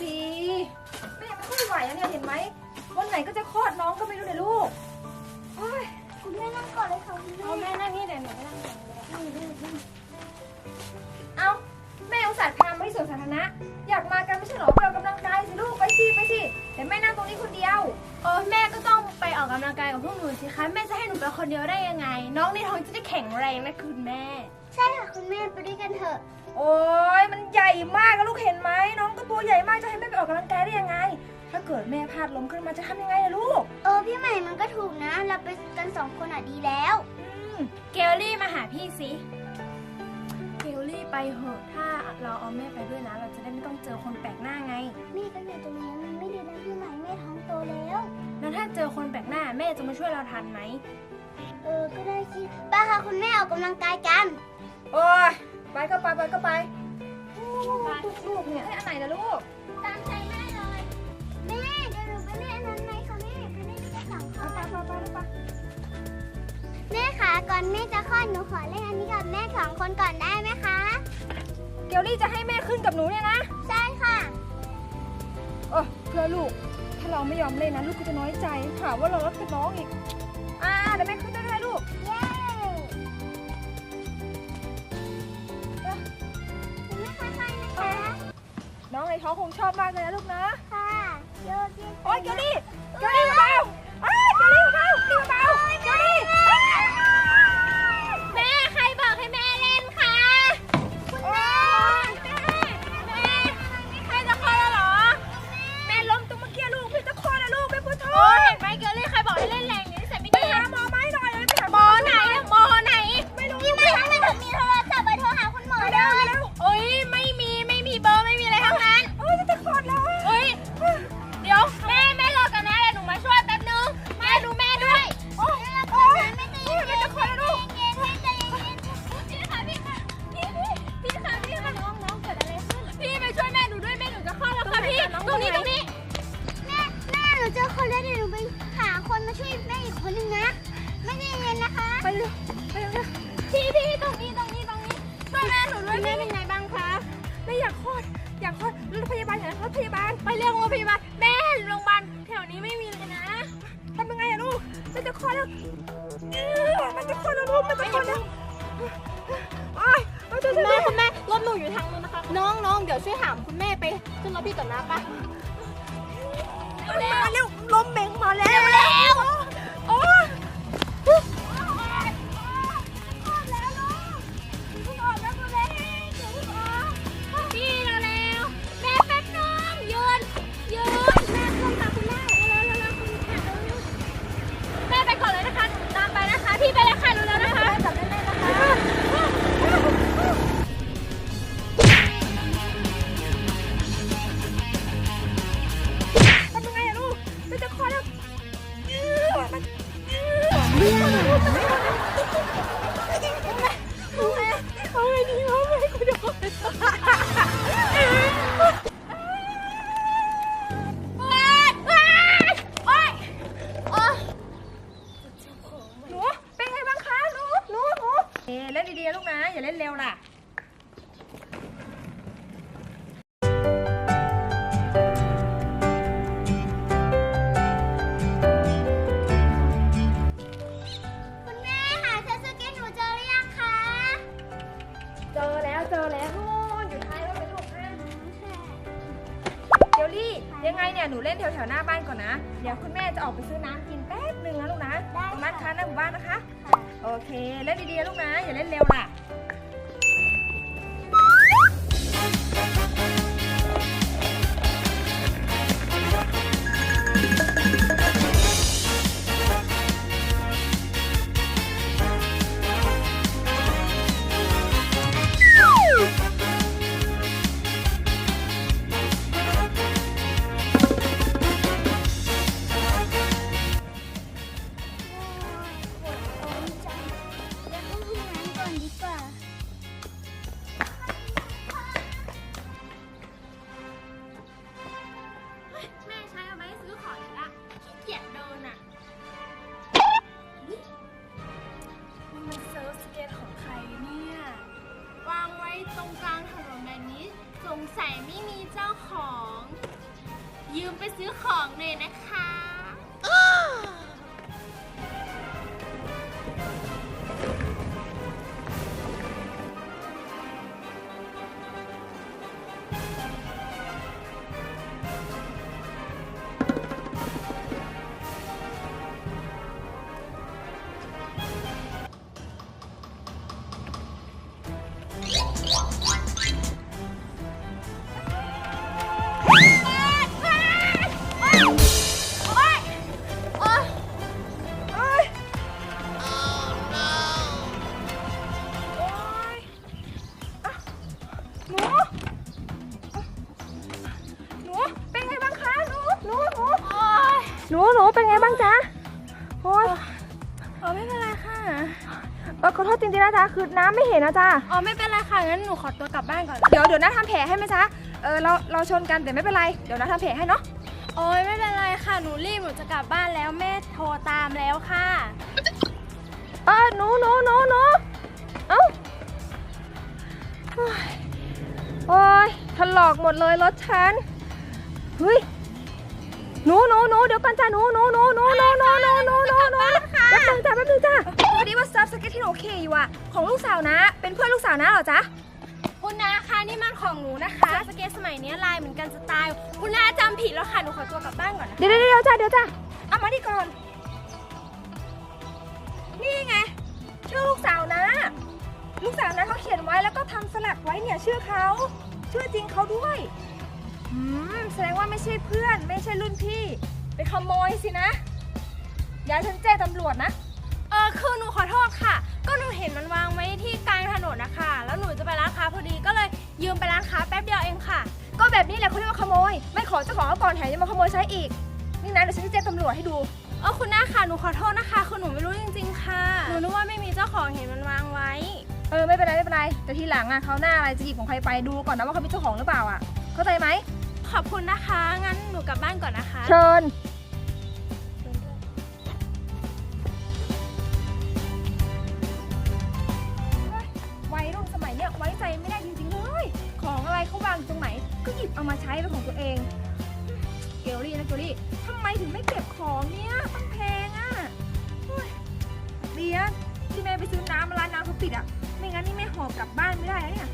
สิแม่ไม่ค่อยไหวอะเนี่ยเห็นไหมวันไหนก็จะคลอดน้องก็ไม่รู้เลยลูกโอ้ยคุณแม่นั่งก่อนเลยค่ะคุณแม่เอาแม่นั่งนี่เดี๋ยวหนูไปนั่งก่อนเอาแม่อุตส่าห์พามาที่สวนสาธารณะอยากมากันไม่ใช่เหรอไปออกกำลัง กกำลังกายกับพวกหนูสิคะแม่จะให้หนูไปคนเดียวได้ยังไง น้องในท้องจะได้แข็งแรงนะคุณแม่ ใช่ค่ะคุณแม่ไปด้วยกันเถอะ โอ้ยมันใหญ่มากอะลูกเห็นไหมน้องก็ตัวใหญ่มากจะให้แม่ไปออกกำลังกายได้ยังไง ถ้าเกิดแม่พลาดล้มขึ้นมาจะทำยังไงอะลูก เออพี่ใหม่มันก็ถูกนะ เราไปกันสองคนอะดีแล้วอืมเกลลี่มาหาพี่สิเกลลี่ไปเหอะถ้าเราเอาแม่ไปด้วยนะ เราจะได้ไม่ต้องเจอคนแปลกหน้าไงแม่ก็อยู่ตรงนี้มันไม่ดีนะพี่ใหม่แม่ท้องโตแล้วแล้วถ้า เจอคนแปลกหน้าแม่จะมาช่วยเราทันไหม เออ ก็ได้สิป้าค่ะคุณแม่ออกกำลังกายกัน โอ้ยไปก็ไปไปก็ไปลูกเนี่ยให้อันไหนนะลูก ตามใจแม่เลย แม่ เดี๋ยวหนูไปเล่นอันนั้นไหมคะแม่ไปเล่นด้วยกันสองคไปนไปไปไปไปแม่คะก่อนแม่จะคลอดหนูขอเล่นอันนี้กับแม่สองคนก่อนได้ไหมคะ เกลลี่จะให้แม่ขึ้นกับหนูเนี่ยนะ ใช่ค่ะเออเพื่อลูกถ้าเราไม่ยอมเล่นนะลูกก็จะน้อยใจหาว่าเรารักกับน้องอีก อ่าเดี๋ยวแม่ขึ้นด้วยลูก เย้คุณแม่ค่อยๆนะคะน้องในท้องคงชอบมากเลยนะลูกนะ ค่ะโยกเยกโอ๊ยเกลลี่เกลลี่เบาๆอ้าวเกลลี่เบาๆนี่เบาๆเกล โอ้ยมันจะคุณแม่แม่คุณแม่รถหนูอยู่ทางนู้นนะคะ น้องน้องเดี๋ยวช่วยถามคุณแม่ไปขึ้นรถพี่ก่อนนะปะมาเร็วลมเหม็งมาแล้ว เร็ว ยวลี่ยังไงเนี่ยหนูเล่นแถวๆหน้าบ้านก่อนนะ เดี๋ยวคุณแม่จะออกไปซื้อน้ำกินแป๊บหนึ่งนะลูกนะตรงร้านค้าหน้าหมู่บ้านนะคะ โอเค เล่นดีๆนะลูกนะ อย่าเล่นเร็วล่ะ เกียจโดนอะมันเซิร์สเก็ตของใครเนี่ย วางไว้ตรงกลางถนนแบบนี้ สงสัยไม่มีเจ้าของ ยืมไปซื้อของเลยนะคะ อ๋อไม่เป็นไรค่ะ เออขอโทษจริงๆนะจ๊ะคือน้ำไม่เห็นนะจ๊ะอ๋อไม่เป็นไรค่ะงั้นหนูขอตัวกลับบ้านก่อนเดี๋ยวเดี๋ยวน้าทำแผลให้ไหมจ๊ะเออเราเราชนกันแต่ไม่เป็นไรเดี๋ยวน้าทำแผลให้เนาะโอ้ยไม่เป็นไรค่ะหนูรีบหนูจะกลับบ้านแล้วแม่โทรตามแล้วค่ะ เออหนูหนูหนูหนูเอ้าโอ๊ยโอ้ยถลอกหมดเลยรถฉันเฮ้ยหนูหนูหนูเดี๋ยวก่อนจ้าหนูหนูหนูหนูหนูหนูหนูหนูหนูหนู แป๊บนึงจ้าแป๊บนึงจ้าพอดีว่าซับสเก็ตที่หนูโอเคอยู่อะของลูกสาวนะ เป็นเพื่อนลูกสาวนะเหรอจ๊ะคุณนาคะนี่มันของหนูนะคะ สเก็ตสมัยนี้ลายเหมือนกันจะตายคุณนาจำผิดแล้วค่ะหนูขอตัวกลับบ้านก่อนนะเดี๋ยวเดี๋ยวเดี๋ยวจ้าเดี๋ยวจ้าเอามาดิก่อน นี่ไงชื่อลูกสาวนะ ลูกสาวนะเขาเขียนไว้แล้วก็ทำสลักไว้เนี่ยชื่อเขาชื่อจริงเขาด้วยอืมแสดงว่าไม่ใช่เพื่อน ไม่ใช่รุ่นพี่ ไปขโมยสินะ อย่าให้ฉันแจ้งตำรวจนะ เออคือหนูขอโทษค่ะ ก็หนูเห็นมันวางไว้ที่กลางถนนนะคะ แล้วหนูจะไปร้านค้าพอดีก็เลยยืมไปร้านค้าแป๊บเดียวเองค่ะ ก็แบบนี้แหละเขาเรียกว่าขโมย ไม่ขอเจ้าของเขาก่อนแถมยังมาขโมยใช้อีก นี่นะเดี๋ยวฉันจะแจ้งตำรวจให้ดู เออคุณนาค่ะหนูขอโทษนะคะคือหนูไม่รู้จริง ๆ ค่ะ หนูนึกว่าไม่มีเจ้าของเห็นมันวางไว้ เออไม่เป็นไรไม่เป็นไร แต่ทีหลังอะเขาหน้าอะไรจะหยิบของใครไปดูก่อนนะว่าเขาเป็นเจ้าของหรือเปล่าอะ เข้าใจไหม ขอบคุณนะคะ งั้นหนูกลับบ้านก่อนนะคะ เชิญ ใจไม่ได้จริงๆเลย ของอะไรเขาวางตรงไหน ก็หยิบเอามาใช้เป็นของตัวเอง เกลลี่นะเกลลี่ทำไมถึงไม่เก็บของเนี้ยต้องแพงอะโอ้ยดียที่แม่ไปซื้อน้ำร้านน้ำเขาปิดอะ ไม่งั้นนี่แม่หอบกลับบ้านไม่ได้แล้วเนี่ย